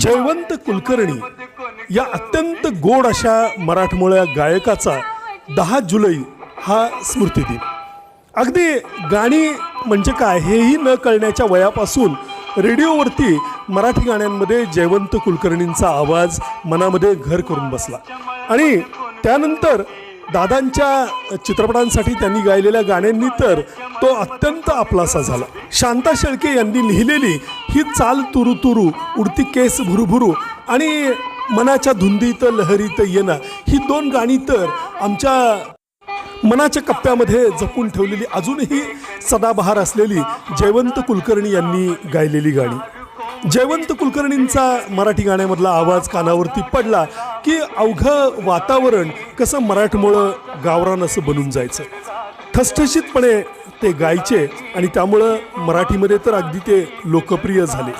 जयवंत कुलकर्णी या अत्यंत गोड अशा मराठमोळ्या गायकाचा दहा जुलै हा स्मृतिदिन. अगदी गाणी म्हणजे काय हेही न कळण्याच्या वयापासून रेडिओवरती मराठी गाण्यांमध्ये जयवंत कुलकर्णींचा आवाज मनामध्ये घर करून बसला. आणि त्यानंतर दादांच्या चित्रपटांसाठी त्यांनी गायलेल्या गाण्यांनी तर तो अत्यंत आपलासा झाला. शांता शेळके यांनी लिहिलेली ही चाल तुरु तुरु उडती केस भुरुभुरू आणि मनाच्या धुंदीत लहरीत येणं. ही दोन गाणी तर आमच्या मनाच्या कप्प्यामध्ये जपून ठेवलेली अजूनही सदाबहार असलेली जयवंत कुलकर्णी यांनी गायलेली गाणी. जयवंत कुलकर्णींचा मराठी गाण्यामधला आवाज कानावरती पडला की अवघं वातावरण कसं मराठमोळं गावरान असं बनून जायचं. ठसठशीतपणे ते गायचे आणि त्यामुळं मराठीमध्ये तर अगदी ते लोकप्रिय झाले.